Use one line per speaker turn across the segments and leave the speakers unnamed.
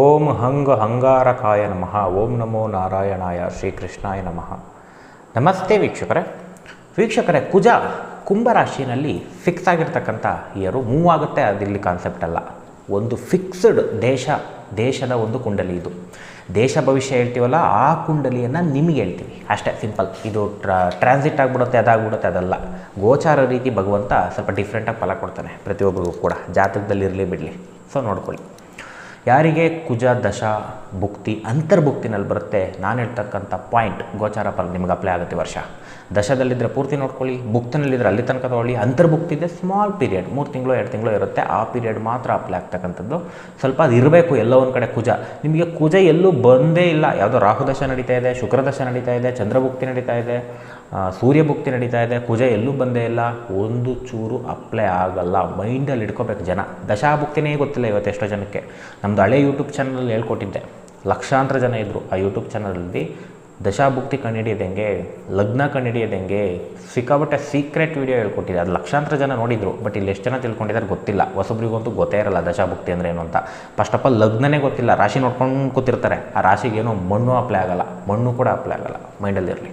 ಓಂ ಹಂಗ ಹಂಗಾರಕಾಯ ನಮಃ. ಓಂ ನಮೋ ನಾರಾಯಣಾಯ ಶ್ರೀಕೃಷ್ಣಾಯ ನಮಃ. ನಮಸ್ತೆ ವೀಕ್ಷಕರೇ. ವೀಕ್ಷಕರೇ, ಕುಜ ಕುಂಭರಾಶಿನಲ್ಲಿ ಫಿಕ್ಸ್ ಆಗಿರ್ತಕ್ಕಂಥ ಇಯರು ಮೂವ್ ಆಗುತ್ತೆ, ಅದಿಲ್ಲಿ ಕಾನ್ಸೆಪ್ಟ್ ಅಲ್ಲ. ಒಂದು ಫಿಕ್ಸ್ಡ್ ದೇಶ, ದೇಶದ ಒಂದು ಕುಂಡಲಿ ಇದು. ದೇಶ ಭವಿಷ್ಯ ಹೇಳ್ತೀವಲ್ಲ, ಆ ಕುಂಡಲಿಯನ್ನು ನಿಮಗೆ ಹೇಳ್ತೀವಿ. ಅಷ್ಟೇ ಸಿಂಪಲ್ ಇದು ಟ್ರಾ ಟ್ರಾನ್ಸಿಟ್ ಆಗಿಬಿಡುತ್ತೆ, ಅದಾಗ್ಬಿಡುತ್ತೆ, ಅದಲ್ಲ. ಗೋಚಾರ ರೀತಿ ಭಗವಂತ ಸ್ವಲ್ಪ ಡಿಫ್ರೆಂಟಾಗಿ ಫಲ ಕೊಡ್ತಾನೆ, ಪ್ರತಿಯೊಬ್ಬರಿಗೂ ಕೂಡ. ಜಾತಕದಲ್ಲಿ ಇರಲಿ ಬಿಡಲಿ. ಸೊ ನೋಡ್ಕೊಳ್ಳಿ. ಯಾರಿಗೆ ಕುಜ, ದಶ, ಭುಕ್ತಿ, ಅಂತರ್ಭುಕ್ತಿನಲ್ಲಿ ಬರುತ್ತೆ? ನಾನು ಹೇಳ್ತಕ್ಕಂಥ ಪಾಯಿಂಟ್ ಗೋಚಾರ ಫಲ ನಿಮ್ಗೆ ಅಪ್ಲೈ ಆಗುತ್ತೆ ವರ್ಷ. ದಶದಲ್ಲಿದ್ದರೆ ಪೂರ್ತಿ ನೋಡ್ಕೊಳ್ಳಿ ಭುಕ್ತಿನಲ್ಲಿದ್ದರೆ ಅಲ್ಲಿ ತನಕ ತೊಗೊಳ್ಳಿ. ಅಂತರ್ಭುಕ್ತಿ ಇದೆ ಸ್ಮಾಲ್ ಪೀರಿಯಡ್ ಮೂರು ತಿಂಗಳು, ಎರಡು ತಿಂಗಳು ಇರುತ್ತೆ. ಆ ಪೀರಿಯಡ್ ಮಾತ್ರ ಅಪ್ಲೈ ಆಗ್ತಕ್ಕಂಥದ್ದು. ಸ್ವಲ್ಪ ಅದು ಇರಬೇಕು, ಎಲ್ಲೋ ಒಂದು ಕಡೆ ಕುಜ. ನಿಮಗೆ ಕುಜ ಎಲ್ಲೂ ಬಂದೇ ಇಲ್ಲ. ಯಾವುದೋ ರಾಹುದಶ ನಡೀತಾ ಇದೆ ಶುಕ್ರದಶ ನಡೀತಾ ಇದೆ ಚಂದ್ರಭುಕ್ತಿ ನಡೀತಾ ಇದೆ. ಸೂರ್ಯಭುಕ್ತಿ ನಡೀತಾ ಇದೆ, ಕುಜ ಎಲ್ಲೂ ಬಂದೇ ಇಲ್ಲ, ಒಂದು ಚೂರು ಅಪ್ಲೈ ಆಗಲ್ಲ ಮೈಂಡಲ್ಲಿ ಇಟ್ಕೋಬೇಕು ಜನ. ದಶಾಭುಕ್ತಿನೇ ಗೊತ್ತಿಲ್ಲ ಇವತ್ತು ಎಷ್ಟೋ ಜನಕ್ಕೆ. ನಮ್ಮದು ಹಳೆ ಯೂಟ್ಯೂಬ್ ಚಾನಲಲ್ಲಿ ಹೇಳ್ಕೊಟ್ಟಿದ್ದೆ. ಲಕ್ಷಾಂತರ ಜನ ಇದ್ದರು ಆ ಯೂಟ್ಯೂಬ್ ಚಾನಲಲ್ಲಿ ದಶಾಭುಕ್ತಿ ಕಂಡುಹಿಡಿಯೋದಂಗೆ ಲಗ್ನ ಕಂಡುಹಿಡಿಯೋದಂಗೆ ಸಿಕ್ಕಾಬಟ್ಟೆ ಸೀಕ್ರೆಟ್ ವೀಡಿಯೋ ಹೇಳ್ಕೊಟ್ಟಿದೆ. ಅದು ಲಕ್ಷಾಂತರ ಜನ ನೋಡಿದ್ರು ಬಟ್ ಇಲ್ಲಿ ಎಷ್ಟು ಜನ ತಿಳ್ಕೊಂಡಿದ್ದಾರೆ ಗೊತ್ತಿಲ್ಲ. ಹೊಸಬ್ರಿಗಂತೂ ಗೊತ್ತೇ ಇರಲ್ಲ ದಶಾಭುಕ್ತಿ ಅಂದರೆ ಏನು ಅಂತ. ಫಸ್ಟ್ ಆಫ್ ಆಲ್ ಲಗ್ನನೇ ಗೊತ್ತಿಲ್ಲ. ರಾಶಿ ನೋಡ್ಕೊಂಡು ಕೂತಿರ್ತಾರೆ. ಆ ರಾಶಿಗೆ ಮಣ್ಣು ಅಪ್ಲೈ ಆಗಲ್ಲ. ಮಣ್ಣು ಕೂಡ ಅಪ್ಲೈ ಆಗಲ್ಲ. ಮೈಂಡಲ್ಲಿರಲಿ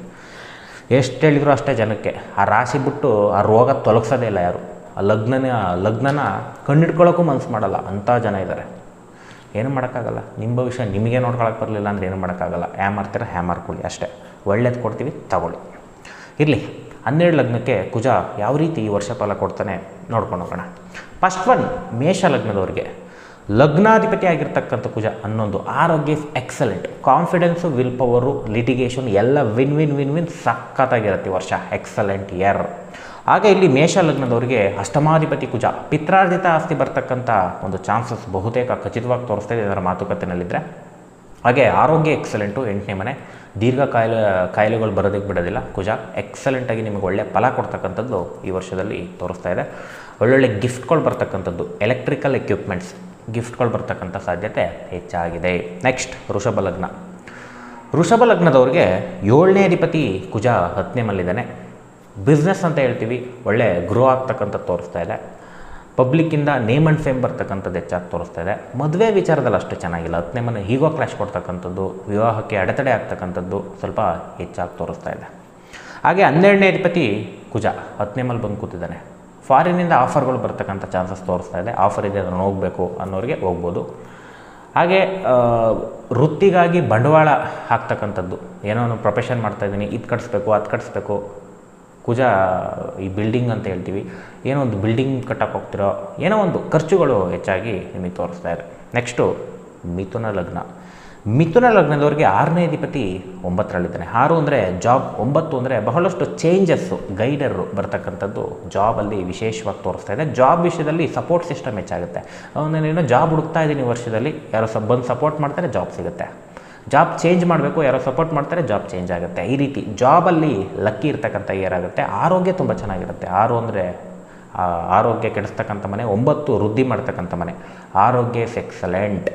ಎಷ್ಟು ಹೇಳಿದ್ರು ಅಷ್ಟೇ ಜನಕ್ಕೆ. ಆ ರಾಶಿ ಬಿಟ್ಟು ಆ ರೋಗ ತೊಲಗಿಸೋದೇ ಇಲ್ಲ ಯಾರು. ಆ ಲಗ್ನನ ಲಗ್ನನ ಕಣ್ಣಿಡ್ಕೊಳ್ಳೋಕ್ಕೂ ಮನಸ್ಸು ಮಾಡಲ್ಲ. ಅಂಥ ಜನ ಇದ್ದಾರೆ ಏನು ಮಾಡೋಕ್ಕಾಗಲ್ಲ. ನಿಮ್ಮ ಭವಿಷ್ಯ ನಿಮಗೆ ನೋಡ್ಕೊಳಕ್ಕೆ ಬರಲಿಲ್ಲ ಅಂದರೆ ಏನು ಮಾಡೋಕ್ಕಾಗಲ್ಲ. ಹ್ಯಾ ಮಾಡ್ತೀರ ಹ್ಯಾ ಮಾರ್ಕೊಳ್ಳಿ ಅಷ್ಟೇ. ಒಳ್ಳೇದು ಕೊಡ್ತೀವಿ, ತಗೊಳ್ಳಿ. ಇರಲಿ. ಹನ್ನೆರಡು ಲಗ್ನಕ್ಕೆ ಕುಜ ಯಾವ ರೀತಿ ಈ ವರ್ಷ ಫಲ ಕೊಡ್ತಾನೆ ನೋಡ್ಕೊಂಡು ಹೋಗೋಣ. ಫಸ್ಟ್ ಒನ್ ಮೇಷ ಲಗ್ನದವ್ರಿಗೆ. ಲಗ್ನಾಧಿಪತಿ ಆಗಿರ್ತಕ್ಕಂಥ ಕುಜ ಹನ್ನೊಂದು ಆರೋಗ್ಯ excellent confidence will power litigation ಎಲ್ಲ ವಿನ್ ವಿನ್ ವಿನ್ ವಿನ್ ಸಖತ್ತಾಗಿರುತ್ತೆ ವರ್ಷ. ಎಕ್ಸಲೆಂಟ್ ಇಯರ್ ಹಾಗೆ ಇಲ್ಲಿ ಮೇಷ ಲಗ್ನದವರಿಗೆ ಅಷ್ಟಮಾಧಿಪತಿ ಕುಜ. ಪಿತ್ರಾರ್ಜಿತ ಆಸ್ತಿ ಬರ್ತಕ್ಕಂಥ ಒಂದು ಚಾನ್ಸಸ್ ಬಹುತೇಕ ಖಚಿತವಾಗಿ ತೋರಿಸ್ತಾ ಇದೆ ಇದರ ಮಾತುಕತೆಯಲ್ಲಿದ್ದರೆ ಹಾಗೆ ಆರೋಗ್ಯ ಎಕ್ಸಲೆಂಟು ಎಂಟನೇ ಮನೆ. ದೀರ್ಘ ಕಾಯಿಲೆ, ಕಾಯಿಲೆಗಳು ಬರೋದಕ್ಕೆ ಬಿಡೋದಿಲ್ಲ. ಕುಜ ಎಕ್ಸಲೆಂಟಾಗಿ ನಿಮಗೆ ಒಳ್ಳೆ ಫಲ ಕೊಡ್ತಕ್ಕಂಥದ್ದು ಈ ವರ್ಷದಲ್ಲಿ ತೋರಿಸ್ತಾ ಇದೆ. ಒಳ್ಳೊಳ್ಳೆ ಗಿಫ್ಟ್ಗಳು ಬರ್ತಕ್ಕಂಥದ್ದು. ಎಲೆಕ್ಟ್ರಿಕಲ್ ಎಕ್ವಿಪ್ಮೆಂಟ್ಸ್ ಗಿಫ್ಟ್ಗಳು ಬರ್ತಕ್ಕಂಥ ಸಾಧ್ಯತೆ ಹೆಚ್ಚಾಗಿದೆ. ನೆಕ್ಸ್ಟ್ ವೃಷಭ ಲಗ್ನ. ಋಷಭ ಲಗ್ನದವ್ರಿಗೆ ಏಳನೇ ಅಧಿಪತಿ ಕುಜ ಹತ್ತನೇ ಮಲ್ಲಿದ್ದಾನೆ ಬಿಸ್ನೆಸ್ ಅಂತ ಹೇಳ್ತೀವಿ, ಒಳ್ಳೆ ಗ್ರೋ ಆಗ್ತಕ್ಕಂಥ ತೋರಿಸ್ತಾ ಇದೆ. ಪಬ್ಲಿಕ್ಕಿಂದ ನೇಮ್ ಆ್ಯಂಡ್ ಫೇಮ್ ಬರ್ತಕ್ಕಂಥದ್ದು ಹೆಚ್ಚಾಗಿ ತೋರಿಸ್ತಾ ಇದೆ. ಮದುವೆ ವಿಚಾರದಲ್ಲಿ ಅಷ್ಟು ಚೆನ್ನಾಗಿಲ್ಲ. ಹತ್ತನೇ ಮನೆ ಹೀಗೋ ಕ್ಲಾಶ್ ಕೊಡ್ತಕ್ಕಂಥದ್ದು, ವಿವಾಹಕ್ಕೆ ಅಡೆತಡೆ ಆಗ್ತಕ್ಕಂಥದ್ದು ಸ್ವಲ್ಪ ಹೆಚ್ಚಾಗಿ ತೋರಿಸ್ತಾ ಇದೆ. ಹಾಗೆ ಹನ್ನೆರಡನೇ ಅಧಿಪತಿ ಕುಜ ಹತ್ತನೇ ಮಲ್ಲಿ ಬಂದು ಕೂತಿದ್ದಾನೆ. ಫಾರಿನಿಂದ ಆಫರ್ಗಳು ಬರ್ತಕ್ಕಂಥ ಚಾನ್ಸಸ್ ತೋರಿಸ್ತಾ ಇದೆ. ಆಫರ್ ಇದೆ ಅದನ್ನು ಹೋಗಬೇಕು ಅನ್ನೋರಿಗೆ ಹೋಗ್ಬೋದು. ಹಾಗೆ ವೃತ್ತಿಗಾಗಿ ಬಂಡವಾಳ ಹಾಕ್ತಕ್ಕಂಥದ್ದು. ಏನೋ ಒಂದು ಪ್ರೊಫೆಷನ್ ಮಾಡ್ತಾಯಿದ್ದೀನಿ ಇದು ಕಟ್ಸ್ಬೇಕು, ಅದು ಕಟ್ಸ್ಬೇಕು. ಕುಜ, ಈ ಬಿಲ್ಡಿಂಗ್ ಅಂತ ಹೇಳ್ತೀವಿ. ಏನೋ ಒಂದು ಬಿಲ್ಡಿಂಗ್ ಕಟ್ಟಕ್ಕೆ ಹೋಗ್ತಿರೋ, ಏನೋ ಒಂದು ಖರ್ಚುಗಳು ಹೆಚ್ಚಾಗಿ ನಿಮಗೆ ತೋರಿಸ್ತಾ ಇದೆ. ನೆಕ್ಸ್ಟು ಮಿಥುನ ಲಗ್ನ. ಮಿಥುನ ಲಗ್ನದವರಿಗೆ ಆರನೇ ಅಧಿಪತಿ ಒಂಬತ್ತರಲ್ಲಿದ್ದಾನೆ. ಆರು ಅಂದರೆ ಜಾಬ್ ಒಂಬತ್ತು ಅಂದರೆ ಬಹಳಷ್ಟು ಚೇಂಜಸ್ಸು ಗೈಡರು ಬರ್ತಕ್ಕಂಥದ್ದು ಜಾಬಲ್ಲಿ ವಿಶೇಷವಾಗಿ ತೋರಿಸ್ತಾ ಇದೆ. ಜಾಬ್ ವಿಷಯದಲ್ಲಿ ಸಪೋರ್ಟ್ ಸಿಸ್ಟಮ್ ಹೆಚ್ಚಾಗುತ್ತೆ. ಅವನೇನೋ ಜಾಬ್ ಹುಡುಕ್ತಾ ಇದ್ದೀನಿ ವರ್ಷದಲ್ಲಿ, ಯಾರೋ ಸಬ್ ಬಂದು ಸಪೋರ್ಟ್ ಮಾಡ್ತಾರೆ ಜಾಬ್ ಸಿಗುತ್ತೆ. ಜಾಬ್ ಚೇಂಜ್ ಮಾಡಬೇಕು, ಯಾರೋ ಸಪೋರ್ಟ್ ಮಾಡ್ತಾರೆ ಜಾಬ್ ಚೇಂಜ್ ಆಗುತ್ತೆ. ಈ ರೀತಿ ಜಾಬಲ್ಲಿ ಲಕ್ಕಿ ಇರ್ತಕ್ಕಂಥ ಇಯರ್ ಆಗುತ್ತೆ. ಆರೋಗ್ಯ ತುಂಬ ಚೆನ್ನಾಗಿರುತ್ತೆ. ಆರು ಅಂದರೆ ಆರೋಗ್ಯ ಕೆಡಿಸ್ತಕ್ಕಂಥ ಮನೆ, ಒಂಬತ್ತು ವೃದ್ಧಿ ಮಾಡ್ತಕ್ಕಂಥ ಮನೆ. ಆರೋಗ್ಯ ಎಕ್ಸಲೆಂಟ್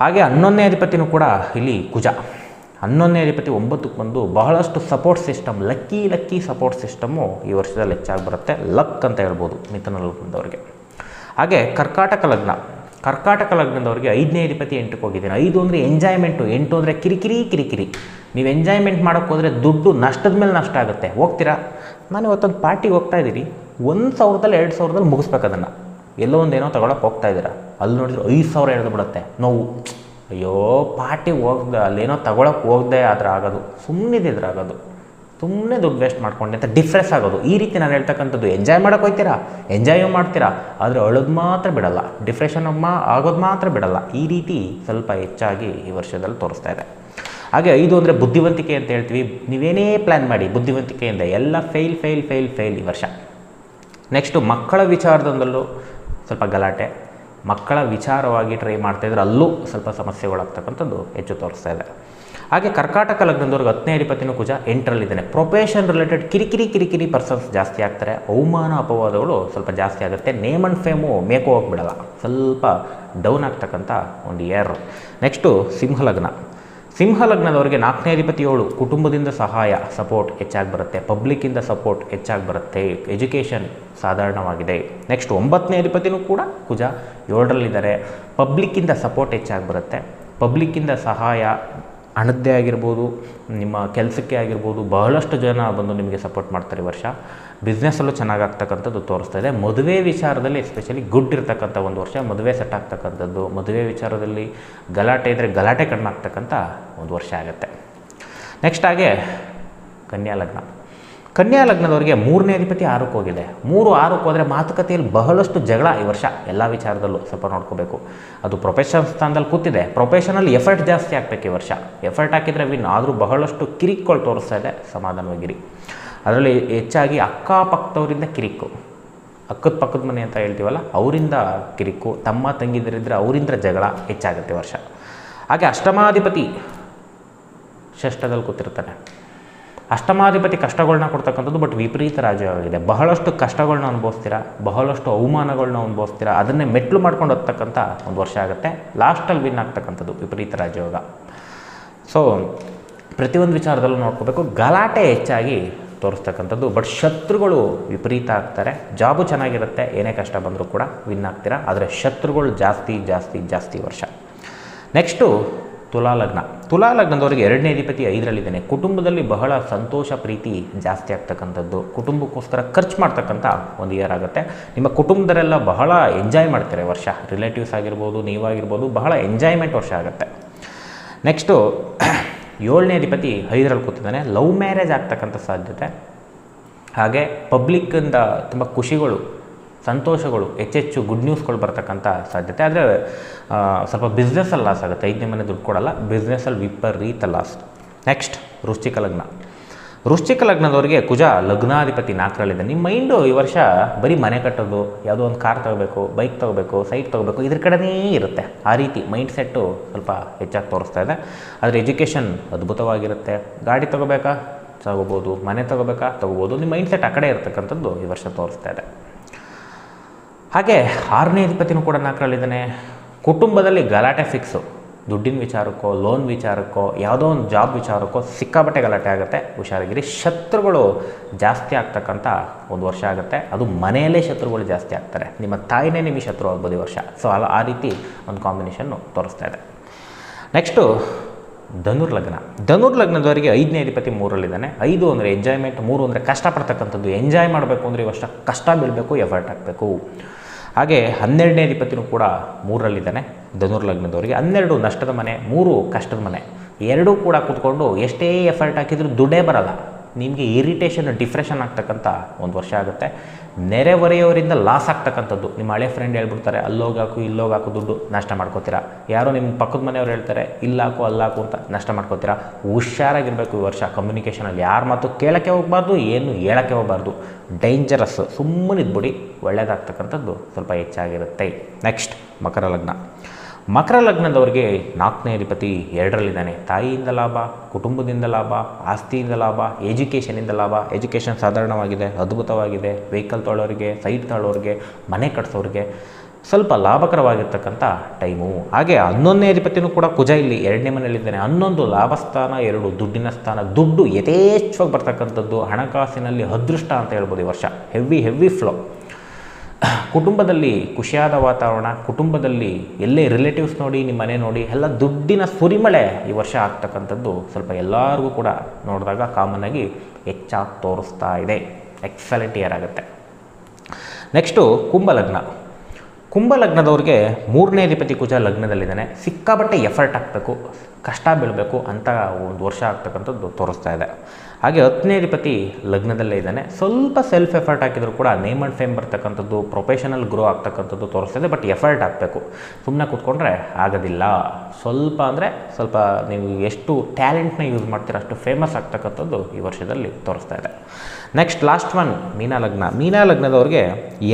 ಹಾಗೆ ಹನ್ನೊಂದನೇ ಅಧಿಪತಿನೂ ಕೂಡ ಇಲ್ಲಿ ಕುಜ. ಹನ್ನೊಂದನೇ ಅಧಿಪತಿ ಒಂಬತ್ತಕ್ಕೆ ಬಂದು ಬಹಳಷ್ಟು support system lucky lucky support system ಈ ವರ್ಷದಲ್ಲಿ ಹೆಚ್ಚಾಗಿ ಬರುತ್ತೆ. ಲಕ್ ಅಂತ ಹೇಳ್ಬೋದು ಮಿಥುನ ಲಗ್ನದವ್ರಿಗೆ. ಹಾಗೆ ಕರ್ಕಾಟಕ ಲಗ್ನ. ಕರ್ಕಾಟಕ ಲಗ್ನದವ್ರಿಗೆ ಐದನೇ ಅಧಿಪತಿ ಎಂಟಕ್ಕೆ ಹೋಗಿದ್ದೀನಿ. ಐದು ಅಂದರೆ ಎಂಜಾಯ್ಮೆಂಟು ಎಂಟು ಅಂದರೆ ಕಿರಿಕಿರಿ ಕಿರಿಕಿರಿ. ನೀವು ಎಂಜಾಯ್ಮೆಂಟ್ ಮಾಡೋಕ್ಕೆ ಹೋದರೆ ದುಡ್ಡು ನಷ್ಟದ ಮೇಲೆ ನಷ್ಟ ಆಗುತ್ತೆ. ಹೋಗ್ತೀರಾ? ನಾನು ಇವತ್ತೊಂದು ಪಾರ್ಟಿಗೆ ಹೋಗ್ತಾ ಇದ್ದೀನಿ. ಒಂದು ಸಾವಿರದಲ್ಲಿ, ಎರಡು ಸಾವಿರದಲ್ಲಿ ಮುಗಿಸ್ಬೇಕು ಅದನ್ನು. ಎಲ್ಲೋ ಒಂದೇನೋ ತಗೊಳಕ್ಕೆ ಹೋಗ್ತಾ ಇದ್ದೀರಾ? ಅಲ್ಲಿ ನೋಡಿದ್ರೆ ಐದು ಸಾವಿರ ಎಳೆದು ಬಿಡುತ್ತೆ. ನೋವು. ಅಯ್ಯೋ ಪಾರ್ಟಿಗೆ ಹೋಗ್ದೆ ಅಲ್ಲೇನೋ ತಗೊಳಕ್ಕೆ ಹೋಗ್ದೆ ಆದರೆ ಆಗೋದು. ಸುಮ್ಮನಿದ್ರೆ ಆಗೋದು. ಸುಮ್ಮನೆ ದುಡ್ಡು ವೇಸ್ಟ್ ಮಾಡ್ಕೊಂಡೆ ಅಂತ ಡಿಫ್ರೆಸ್ ಆಗೋದು. ಈ ರೀತಿ ನಾನು ಹೇಳ್ತಕ್ಕಂಥದ್ದು ಎಂಜಾಯ್ ಮಾಡೋಕೆ ಹೋಗ್ತೀರಾ ಎಂಜಾಯೂ ಮಾಡ್ತೀರಾ? ಆದರೆ ಅಳೋದು ಮಾತ್ರ ಬಿಡಲ್ಲ. ಡಿಪ್ರೆಷನ್ ಮಾ, ಆಗೋದು ಮಾತ್ರ ಬಿಡಲ್ಲ. ಈ ರೀತಿ ಸ್ವಲ್ಪ ಹೆಚ್ಚಾಗಿ ಈ ವರ್ಷದಲ್ಲಿ ತೋರಿಸ್ತಾ ಇದೆ. ಹಾಗೆ ಐದು ಅಂದರೆ ಬುದ್ಧಿವಂತಿಕೆ ಅಂತ ಹೇಳ್ತೀವಿ. ನೀವೇನೇ ಪ್ಲ್ಯಾನ್ ಮಾಡಿ ಬುದ್ಧಿವಂತಿಕೆಯಿಂದ ಎಲ್ಲ ಫೇಲ್ ಫೇಲ್ ಫೇಲ್ ಫೇಲ್ ಈ ವರ್ಷ. ನೆಕ್ಸ್ಟು ಮಕ್ಕಳ ವಿಚಾರದಲ್ಲೂ ಸ್ವಲ್ಪ ಗಲಾಟೆ. ಮಕ್ಕಳ ವಿಚಾರವಾಗಿ ಟ್ರೈ ಮಾಡ್ತಾಯಿದ್ರೆ ಅಲ್ಲೂ ಸ್ವಲ್ಪ ಸಮಸ್ಯೆಗಳಾಗ್ತಕ್ಕಂಥದ್ದು ಹೆಚ್ಚು ತೋರಿಸ್ತಾ ಇದೆ. ಹಾಗೆ ಕರ್ಕಾಟಕ ಲಗ್ನದವ್ರಿಗೆ ಹತ್ತನೇ ಅಧಿಪತಿನೂ ಕುಜ ಎಂಟರಲ್ಲಿದ್ದಾನೆ. ಪ್ರೊಫೆಷನ್ ರಿಲೇಟೆಡ್ ಕಿರಿಕಿರಿ ಕಿರಿಕಿರಿ ಪರ್ಸನ್ಸ್ ಜಾಸ್ತಿ ಆಗ್ತಾರೆ. ಅವಮಾನ, ಅಪವಾದಗಳು ಸ್ವಲ್ಪ ಜಾಸ್ತಿ ಆಗುತ್ತೆ. ನೇಮ್ ಆ್ಯಂಡ್ ಫೇಮು ಮೇಕೋ ಹೋಗ್ಬಿಡಲ್ಲ ಸ್ವಲ್ಪ ಡೌನ್ ಆಗ್ತಕ್ಕಂಥ ಒಂದು ಇಯರ್ ನೆಕ್ಸ್ಟು ಸಿಂಹಲಗ್ನ ಸಿಂಹ ಲಗ್ನದವರಿಗೆ ನಾಲ್ಕನೇ ಅಧಿಪತಿ ಏಳು ಕುಟುಂಬದಿಂದ ಸಹಾಯ, ಸಪೋರ್ಟ್ ಹೆಚ್ಚಾಗಿ ಬರುತ್ತೆ. ಪಬ್ಲಿಕ್ಕಿಂದ ಸಪೋರ್ಟ್ ಹೆಚ್ಚಾಗಿ ಬರುತ್ತೆ. ಎಜುಕೇಷನ್ ಸಾಧಾರಣವಾಗಿದೆ. ನೆಕ್ಸ್ಟ್ ಒಂಬತ್ತನೇ ಅಧಿಪತಿನೂ ಕೂಡ ಕುಜ ಏಳರಲ್ಲಿದ್ದಾರೆ. ಪಬ್ಲಿಕ್ಕಿಂದ ಸಪೋರ್ಟ್ ಹೆಚ್ಚಾಗಿ ಬರುತ್ತೆ. ಪಬ್ಲಿಕ್ಕಿಂದ ಸಹಾಯ ಹಣದ್ದೇ ಆಗಿರ್ಬೋದು, ನಿಮ್ಮ ಕೆಲಸಕ್ಕೆ ಆಗಿರ್ಬೋದು, ಬಹಳಷ್ಟು ಜನ ಬಂದು ನಿಮಗೆ ಸಪೋರ್ಟ್ ಮಾಡ್ತಾರೆ ಈ ವರ್ಷ. ಬಿಸ್ನೆಸ್ಸಲ್ಲೂ ಚೆನ್ನಾಗಿ ಆಗ್ತಕ್ಕಂಥದ್ದು ತೋರಿಸ್ತಾ ಇದೆ. ಮದುವೆ ವಿಚಾರದಲ್ಲಿ ಎಸ್ಪೆಷಲಿ ಗುಡ್ ಇರ್ತಕ್ಕಂಥ ಒಂದು ವರ್ಷ, ಮದುವೆ ಸೆಟ್ ಆಗ್ತಕ್ಕಂಥದ್ದು, ಮದುವೆ ವಿಚಾರದಲ್ಲಿ ಗಲಾಟೆ ಇದ್ದರೆ ಗಲಾಟೆ ಕಡಿಮೆ ಆಗ್ತಕ್ಕಂಥ ಒಂದು ವರ್ಷ ಆಗುತ್ತೆ. ನೆಕ್ಸ್ಟ್ ಹಾಗೆ ಕನ್ಯಾ ಲಗ್ನ. ಕನ್ಯಾ ಲಗ್ನದವರಿಗೆ ಮೂರನೇ ಅಧಿಪತಿ ಆರಕ್ಕೆ ಹೋಗಿದೆ. ಮೂರು ಆರಕ್ಕೆ ಹೋದರೆ ಮಾತುಕತೆಯಲ್ಲಿ ಬಹಳಷ್ಟು ಜಗಳ ಈ ವರ್ಷ ಎಲ್ಲ ವಿಚಾರದಲ್ಲೂ ಸ್ವಲ್ಪ ನೋಡ್ಕೋಬೇಕು. ಅದು ಪ್ರೊಫೆಷನ್ ಸ್ಥಾನದಲ್ಲಿ ಕೂತಿದೆ. ಪ್ರೊಫೆಷನಲ್ಲಿ ಎಫರ್ಟ್ ಜಾಸ್ತಿ ಆಗಬೇಕು ಈ ವರ್ಷ. ಎಫರ್ಟ್ ಹಾಕಿದರೆ ವಿನ್ ಆದರೂ ಬಹಳಷ್ಟು ಕಿರಿಕ್ಗಳು ತೋರಿಸ್ತಾ ಇದೆ. ಸಮಾಧಾನವಾಗಿರಿ. ಅದರಲ್ಲಿ ಹೆಚ್ಚಾಗಿ ಅಕ್ಕಪಕ್ಕದವರಿಂದ ಕಿರಿಕು. ಅಕ್ಕದ ಪಕ್ಕದ ಮನೆ ಅಂತ ಹೇಳ್ತೀವಲ್ಲ, ಅವರಿಂದ ಕಿರಿಕು, ತಮ್ಮ ತಂಗಿದರಿದ್ದರೆ ಅವರಿಂದ ಜಗಳ ಹೆಚ್ಚಾಗುತ್ತೆ ವರ್ಷ. ಹಾಗೆ ಅಷ್ಟಮಾಧಿಪತಿ ಷಷ್ಠದಲ್ಲಿ ಕೂತಿರ್ತಾನೆ. ಅಷ್ಟಮಾಧಿಪತಿ ಕಷ್ಟಗಳನ್ನ ಕೊಡ್ತಕ್ಕಂಥದ್ದು ಬಟ್ ವಿಪರೀತ ರಾಜ್ಯವಾಗಿದೆ. ಬಹಳಷ್ಟು ಕಷ್ಟಗಳನ್ನ ಅನುಭವಿಸ್ತೀರಾ, ಬಹಳಷ್ಟು ಅವಮಾನಗಳನ್ನ ಅನುಭವಿಸ್ತೀರಾ, ಅದನ್ನೇ ಮೆಟ್ಲು ಮಾಡ್ಕೊಂಡು ಹೋಗ್ತಕ್ಕಂಥ ಒಂದು ವರ್ಷ ಆಗುತ್ತೆ. ಲಾಸ್ಟಲ್ಲಿ ವಿನ್ ಆಗ್ತಕ್ಕಂಥದ್ದು ವಿಪರೀತ ರಾಜ್ಯಯೋಗ ಸೊ ಪ್ರತಿಯೊಂದು ವಿಚಾರದಲ್ಲೂ ನೋಡ್ಕೋಬೇಕು. ಗಲಾಟೆ ಹೆಚ್ಚಾಗಿ ತೋರಿಸ್ತಕ್ಕಂಥದ್ದು. ಬಟ್ ಶತ್ರುಗಳು ವಿಪರೀತ ಆಗ್ತಾರೆ. ಜಾಬು ಚೆನ್ನಾಗಿರುತ್ತೆ, ಏನೇ ಕಷ್ಟ ಬಂದರೂ ಕೂಡ ವಿನ್ ಆಗ್ತೀರಾ. ಆದರೆ ಶತ್ರುಗಳು ಜಾಸ್ತಿ ಜಾಸ್ತಿ ಜಾಸ್ತಿ ವರ್ಷ. ನೆಕ್ಸ್ಟು ತುಲಾ ಲಗ್ನ. ತುಲಾ ಲಗ್ನದವರಿಗೆ ಎರಡನೇ ಅಧಿಪತಿ ಐದರಲ್ಲಿದ್ದಾನೆ. ಕುಟುಂಬದಲ್ಲಿ ಬಹಳ ಸಂತೋಷ, ಪ್ರೀತಿ ಜಾಸ್ತಿ ಆಗ್ತಕ್ಕಂಥದ್ದು. ಕುಟುಂಬಕ್ಕೋಸ್ಕರ ಖರ್ಚು ಮಾಡ್ತಕ್ಕಂಥ ಒಂದು ಇಯರ್ ಆಗುತ್ತೆ. ನಿಮ್ಮ ಕುಟುಂಬದರೆಲ್ಲ ಬಹಳ ಎಂಜಾಯ್ ಮಾಡ್ತಾರೆ ವರ್ಷ. ರಿಲೇಟಿವ್ಸ್ ಆಗಿರ್ಬೋದು ನೀವಾಗಿರ್ಬೋದು ಬಹಳ ಎಂಜಾಯ್ಮೆಂಟ್ ವರ್ಷ ಆಗುತ್ತೆ. ನೆಕ್ಸ್ಟು ಏಳನೇ ಅಧಿಪತಿ ಐದರಲ್ಲಿ ಕೂತಿದ್ದಾನೆ. ಲವ್ ಮ್ಯಾರೇಜ್ ಆಗ್ತಕ್ಕಂಥ ಸಾಧ್ಯತೆ. ಹಾಗೆ ಪಬ್ಲಿಕ್ಕಿಂದ ತುಂಬ ಖುಷಿಗಳು, ಸಂತೋಷಗಳು ಹೆಚ್ಚೆಚ್ಚು ಗುಡ್ ನ್ಯೂಸ್ಗಳು ಬರ್ತಕ್ಕಂಥ ಸಾಧ್ಯತೆ. ಆದರೆ ಸ್ವಲ್ಪ ಬಿಸ್ನೆಸ್ಸಲ್ಲಿ ಲಾಸ್ ಆಗುತ್ತೆ. ಐದನೇ ಮನೆ ದುಡ್ಡು ಕೊಡಲ್ಲ. ಬಿಸ್ನೆಸ್ಸಲ್ಲಿ ವಿಪರೀತ ಲಾಸ್ ನೆಕ್ಸ್ಟ್ ವೃಶ್ಚಿಕ ಲಗ್ನ. ವೃಶ್ಚಿಕ ಲಗ್ನದವರಿಗೆ ಕುಜ ಲಗ್ನಾಧಿಪತಿ ನಾಲ್ಕರಲ್ಲಿದೆ ನಿಮ್ಮ ಮೈಂಡು ಈ ವರ್ಷ ಬರೀ ಮನೆ ಕಟ್ಟೋದು, ಯಾವುದೋ ಒಂದು ಕಾರ್ ತೊಗೋಬೇಕು ಬೈಕ್ ತೊಗೋಬೇಕು ಸೈಟ್ ತೊಗೋಬೇಕು, ಇದ್ರ ಕಡೆನೇ ಇರುತ್ತೆ. ಆ ರೀತಿ ಮೈಂಡ್ ಸೆಟ್ಟು ಸ್ವಲ್ಪ ಹೆಚ್ಚಾಗಿ ತೋರಿಸ್ತಾ ಇದೆ. ಆದರೆ ಎಜುಕೇಷನ್ ಅದ್ಭುತವಾಗಿರುತ್ತೆ. ಗಾಡಿ ತೊಗೋಬೇಕಾ? ತಗೋಬೋದು. ಮನೆ ತೊಗೋಬೇಕಾ? ತೊಗೋಬೋದು. ನಿಮ್ಮ ಮೈಂಡ್ ಸೆಟ್ ಆ ಕಡೆ ಇರತಕ್ಕಂಥದ್ದು ಈ ವರ್ಷ ತೋರಿಸ್ತಾ ಇದೆ. ಹಾಗೆ ಆರನೇ ಅಧಿಪತಿನೂ ಕೂಡ ನಾಲ್ಕರಲ್ಲಿದ್ದಾನೆ ಕುಟುಂಬದಲ್ಲಿ ಗಲಾಟೆ ಫಿಕ್ಸು ದುಡ್ಡಿನ ವಿಚಾರಕ್ಕೋ ಲೋನ್ ವಿಚಾರಕ್ಕೋ, ಯಾವುದೋ ಒಂದು ಜಾಬ್ ವಿಚಾರಕ್ಕೋ ಸಿಕ್ಕಾಪಟ್ಟೆ ಗಲಾಟೆ ಆಗುತ್ತೆ. ಹುಷಾರಾಗಿರಿ. ಶತ್ರುಗಳು ಜಾಸ್ತಿ ಆಗ್ತಕ್ಕಂಥ ಒಂದು ವರ್ಷ ಆಗುತ್ತೆ. ಅದು ಮನೆಯಲ್ಲೇ ಶತ್ರುಗಳು ಜಾಸ್ತಿ ಆಗ್ತಾರೆ. ನಿಮ್ಮ ತಾಯಿನೇ ನಿಮಗೆ ಶತ್ರು ಆಗ್ಬೋದು ಈ ವರ್ಷ. ಸೊ ಅಲ್ಲ, ಆ ರೀತಿ ಒಂದು ಕಾಂಬಿನೇಷನ್ನು ತೋರಿಸ್ತಾ ಇದೆ. ನೆಕ್ಸ್ಟು ಧನುರ್ ಲಗ್ನ. ಧನುರ್ ಲಗ್ನದವರಿಗೆ ಐದನೇ ಅಧಿಪತಿ ಮೂರಲ್ಲಿದ್ದಾನೆ ಐದು ಅಂದರೆ ಎಂಜಾಯ್ಮೆಂಟ್ ಮೂರು ಅಂದರೆ ಕಷ್ಟಪಡ್ತಕ್ಕಂಥದ್ದು. ಎಂಜಾಯ್ ಮಾಡಬೇಕು ಅಂದರೆ ಈ ವರ್ಷ ಕಷ್ಟ ಬೀಳಬೇಕು ಎಫರ್ಟ್ ಹಾಕಬೇಕು. ಹಾಗೆ ಹನ್ನೆರಡನೇ ಅಧಿಪತಿನೂ ಕೂಡ ಮೂರರಲ್ಲಿದ್ದಾನೆ, ಧನುರ್ ಲಗ್ನದವರಿಗೆ. ಹನ್ನೆರಡು ನಷ್ಟದ ಮನೆ, ಮೂರು ಕಷ್ಟದ ಮನೆ. ಎರಡೂ ಕೂಡ ಕೂತ್ಕೊಂಡು ಎಷ್ಟೇ ಎಫರ್ಟ್ ಹಾಕಿದರೂ ದುಡ್ಡೇ ಬರಲ್ಲ. ನಿಮಗೆ ಇರಿಟೇಷನ್ ಡಿಪ್ರೆಷನ್ ಆಗ್ತಕ್ಕಂಥ ಒಂದು ವರ್ಷ ಆಗುತ್ತೆ. ನೆರೆಹೊರೆಯವರಿಂದ ಲಾಸ್ ಆಗ್ತಕ್ಕಂಥದ್ದು. ನಿಮ್ಮ ಹಳೆ ಫ್ರೆಂಡ್ ಹೇಳ್ಬಿಡ್ತಾರೆ ಅಲ್ಲೋಗಾಕು ಇಲ್ಲೋಗಾಕು ದುಡ್ಡು, ನಷ್ಟ ಮಾಡ್ಕೋತೀರಾ? ಯಾರೋ ನಿಮ್ಮ ಪಕ್ಕದ ಮನೆಯವ್ರು ಹೇಳ್ತಾರೆ ಇಲ್ಲಾಕು ಅಲ್ಲಾಕು ಅಂತ ನಷ್ಟ ಮಾಡ್ಕೋತೀರಾ? ಹುಷಾರಾಗಿರಬೇಕು ಈ ವರ್ಷ ಕಮ್ಯುನಿಕೇಷನಲ್ಲಿ ಯಾರ ಮಾತು ಕೇಳೋಕ್ಕೆ ಹೋಗಬಾರ್ದು, ಏನು ಹೇಳೋಕ್ಕೆ ಹೋಗಬಾರ್ದು. ಡೇಂಜರಸ್ ಸುಮ್ಮನೆ ಇದ್ಬಿಡಿ. ಒಳ್ಳೆಯದಾಗ್ತಕ್ಕಂಥದ್ದು ಸ್ವಲ್ಪ ಹೆಚ್ಚಾಗಿರುತ್ತೆ. ನೆಕ್ಸ್ಟ್ ಮಕರ ಲಗ್ನ. ಮಕರ ಲಗ್ನದವರಿಗೆ ನಾಲ್ಕನೇ ಅಧಿಪತಿ ಎರಡರಲ್ಲಿದ್ದಾನೆ. ತಾಯಿಯಿಂದ ಲಾಭ, ಕುಟುಂಬದಿಂದ ಲಾಭ, ಆಸ್ತಿಯಿಂದ ಲಾಭ ಎಜುಕೇಷನಿಂದ ಲಾಭ. ಎಜುಕೇಷನ್ ಸಾಧಾರಣವಾಗಿದೆ, ಅದ್ಭುತವಾಗಿದೆ. ವೆಹಿಕಲ್ ತೊಳೋರಿಗೆ, ಸೈಟ್ ತೊಳೋರಿಗೆ, ಮನೆ ಕಟ್ಸೋರಿಗೆ ಸ್ವಲ್ಪ ಲಾಭಕರವಾಗಿರ್ತಕ್ಕಂಥ ಟೈಮು. ಹಾಗೆ ಹನ್ನೊಂದನೇ ಅಧಿಪತಿನೂ ಕೂಡ ಕುಜ ಇಲ್ಲಿ ಎರಡನೇ ಮನೆಯಲ್ಲಿದ್ದಾನೆ. ಹನ್ನೊಂದು ಲಾಭಸ್ಥಾನ, ಎರಡು ದುಡ್ಡಿನ ಸ್ಥಾನ. ದುಡ್ಡು ಯಥೇಚ್ಛವಾಗಿ ಬರ್ತಕ್ಕಂಥದ್ದು ಹಣಕಾಸಿನಲ್ಲಿ ಅದೃಷ್ಟ ಅಂತ ಹೇಳ್ಬೋದು ಈ ವರ್ಷ. ಹೆವಿ ಹೆವಿ ಫ್ಲೋ ಕುಟುಂಬದಲ್ಲಿ ಖುಷಿಯಾದ ವಾತಾವರಣ, ಕುಟುಂಬದಲ್ಲಿ ಎಲ್ಲೇ ರಿಲೇಟಿವ್ಸ್ ನೋಡಿ, ನಿಮ್ಮ ಮನೆ ನೋಡಿ, ಎಲ್ಲ ದುಡ್ಡಿನ ಸುರಿಮಳೆ ಈ ವರ್ಷ ಆಗ್ತಕ್ಕಂಥದ್ದು ಸ್ವಲ್ಪ ಎಲ್ಲರಿಗೂ ಕೂಡ ನೋಡಿದಾಗ ಕಾಮನ್ನಾಗಿ ಹೆಚ್ಚಾಗಿ ತೋರಿಸ್ತಾ ಇದೆ. ಎಕ್ಸಲೆಂಟ್ ಇಯರ್ ಆಗುತ್ತೆ. ನೆಕ್ಸ್ಟು ಕುಂಭಲಗ್ನ ಕುಂಭಲಗ್ನದವ್ರಿಗೆ ಮೂರನೇ ಅಧಿಪತಿ ಕುಜ ಲಗ್ನದಲ್ಲಿದ್ದಾನೆ. ಸಿಕ್ಕಾಬಟ್ಟೆ ಎಫರ್ಟ್ ಹಾಕಬೇಕು ಕಷ್ಟ ಬೀಳಬೇಕು ಅಂತ ಒಂದು ವರ್ಷ ಆಗ್ತಕ್ಕಂಥದ್ದು ತೋರಿಸ್ತಾ ಇದೆ. ಹಾಗೆ ಹತ್ತನೇ ಅಧಿಪತಿ ಲಗ್ನದಲ್ಲೇ ಇದ್ದಾನೆ. ಸ್ವಲ್ಪ ಸೆಲ್ಫ್ ಎಫರ್ಟ್ ಹಾಕಿದ್ರು ಕೂಡ ನೇಮ್ ಆ್ಯಂಡ್ ಫೇಮ್ ಬರ್ತಕ್ಕಂಥದ್ದು ಪ್ರೊಫೆಷನಲ್ ಗ್ರೋ ಆಗ್ತಕ್ಕಂಥದ್ದು ತೋರಿಸ್ತದೆ ಬಟ್ ಎಫರ್ಟ್ ಹಾಕಬೇಕು. ಸುಮ್ಮನೆ ಕೂತ್ಕೊಂಡ್ರೆ ಆಗೋದಿಲ್ಲ. ಸ್ವಲ್ಪ ಅಂದರೆ ಸ್ವಲ್ಪ ನೀವು ಎಷ್ಟು ಟ್ಯಾಲೆಂಟ್ನ ಯೂಸ್ ಮಾಡ್ತೀರ ಅಷ್ಟು ಫೇಮಸ್ ಆಗ್ತಕ್ಕಂಥದ್ದು ಈ ವರ್ಷದಲ್ಲಿ ತೋರಿಸ್ತಾ ಇದೆ. ನೆಕ್ಸ್ಟ್ ಲಾಸ್ಟ್ ಒನ್ ಮೀನಾ ಲಗ್ನ. ಮೀನಾ ಲಗ್ನದವ್ರಿಗೆ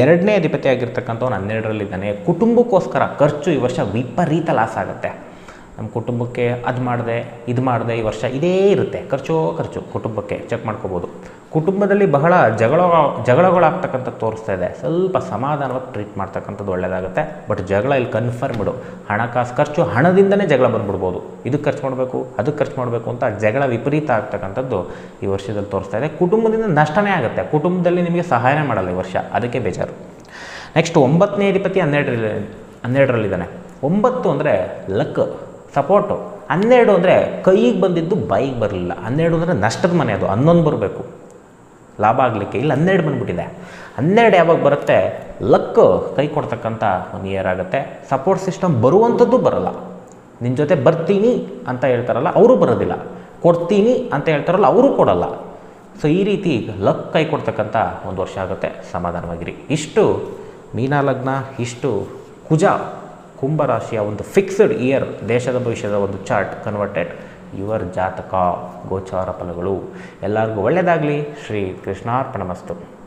ಎರಡನೇ ಅಧಿಪತಿ ಆಗಿರ್ತಕ್ಕಂಥವ್ನು ಹನ್ನೆರಡರಲ್ಲಿದ್ದಾನೆ. ಕುಟುಂಬಕ್ಕೋಸ್ಕರ ಖರ್ಚು ಈ ವರ್ಷ ವಿಪರೀತ ಲಾಸ್ ಆಗುತ್ತೆ. ನಮ್ಮ ಕುಟುಂಬಕ್ಕೆ ಅದು ಮಾಡಿದೆ, ಇದು ಮಾಡಿದೆ, ಈ ವರ್ಷ ಇದೇ ಇರುತ್ತೆ. ಖರ್ಚು ಖರ್ಚು, ಕುಟುಂಬಕ್ಕೆ ಚೆಕ್ ಮಾಡ್ಕೋಬೋದು. ಕುಟುಂಬದಲ್ಲಿ ಬಹಳ ಜಗಳ, ಜಗಳಗಳಾಗ್ತಕ್ಕಂಥ ತೋರಿಸ್ತಾ ಇದೆ. ಸ್ವಲ್ಪ ಸಮಾಧಾನವಾಗಿ ಟ್ರೀಟ್ ಮಾಡ್ತಕ್ಕಂಥದ್ದು ಒಳ್ಳೆಯದಾಗುತ್ತೆ ಬಟ್ ಜಗಳ ಇಲ್ಲಿ ಕನ್ಫರ್ಮ್ಡು ಹಣಕಾಸು ಖರ್ಚು ಹಣದಿಂದನೇ ಜಗಳ ಬಂದ್ಬಿಡ್ಬೋದು. ಇದಕ್ಕೆ ಖರ್ಚು ಮಾಡಬೇಕು, ಅದಕ್ಕೆ ಖರ್ಚು ಮಾಡಬೇಕು ಅಂತ ಜಗಳ ವಿಪರೀತ ಆಗ್ತಕ್ಕಂಥದ್ದು ಈ ವರ್ಷದಲ್ಲಿ ತೋರಿಸ್ತಾ ಇದೆ. ಕುಟುಂಬದಿಂದ ನಷ್ಟನೇ ಆಗುತ್ತೆ. ಕುಟುಂಬದಲ್ಲಿ ನಿಮಗೆ ಸಹಾಯನೇ ಮಾಡಲ್ಲ ಈ ವರ್ಷ. ಅದಕ್ಕೆ ಬೇಜಾರು. ನೆಕ್ಸ್ಟ್ ಒಂಬತ್ತನೇ ಅಧಿಪತಿ ಹನ್ನೆರಡರಲ್ಲಿ, ಹನ್ನೆರಡರಲ್ಲಿದ್ದಾನೆ. ಒಂಬತ್ತು ಅಂದರೆ ಲಕ್. ಸಪೋರ್ಟು. ಹನ್ನೆರಡು ಅಂದರೆ ಕೈಗೆ ಬಂದಿದ್ದು ಬೈಗೆ ಬರಲಿಲ್ಲ. ಹನ್ನೆರಡು ಅಂದರೆ ನಷ್ಟದ ಮನೆ ಅದು, ಹನ್ನೊಂದು ಬರಬೇಕು. ಲಾಭ ಆಗಲಿಕ್ಕೆ. ಇಲ್ಲಿ ಹನ್ನೆರಡು ಬಂದುಬಿಟ್ಟಿದೆ. ಹನ್ನೆರಡು ಯಾವಾಗ ಬರುತ್ತೆ? ಲಕ್ ಕೈ ಕೊಡ್ತಕ್ಕಂಥ ಒಂದು ಇಯರ್ ಆಗುತ್ತೆ. ಸಪೋರ್ಟ್ ಸಿಸ್ಟಮ್ ಬರುವಂಥದ್ದು ಬರಲ್ಲ. ನಿನ್ನ ಜೊತೆ ಬರ್ತೀನಿ ಅಂತ ಹೇಳ್ತಾರಲ್ಲ, ಅವರು ಬರೋದಿಲ್ಲ. ಕೊಡ್ತೀನಿ ಅಂತ ಹೇಳ್ತಾರಲ್ಲ, ಅವರು ಕೊಡಲ್ಲ. ಸೊ ಈ ರೀತಿ ಲಕ್ ಕೈ ಕೊಡ್ತಕ್ಕಂಥ ಒಂದು ವರ್ಷ ಆಗುತ್ತೆ. ಸಮಾಧಾನವಾಗಿರಿ. ಇಷ್ಟು ಮೀನಾ ಲಗ್ನ, ಇಷ್ಟು ಕುಜ. ಕುಂಭರಾಶಿಯ ಒಂದು ಫಿಕ್ಸ್ಡ್ ಇಯರ್ ದೇಶದ ಭವಿಷ್ಯದ ಒಂದು ಚಾರ್ಟ್ ಕನ್ವರ್ಟೆಡ್ ಯುವರ್ ಜಾತಕ, ಗೋಚಾರ ಫಲಗಳು. ಎಲ್ಲರಿಗೂ ಒಳ್ಳೆಯದಾಗಲಿ ಶ್ರೀ ಕೃಷ್ಣಾರ್ಪಣಮಸ್ತು.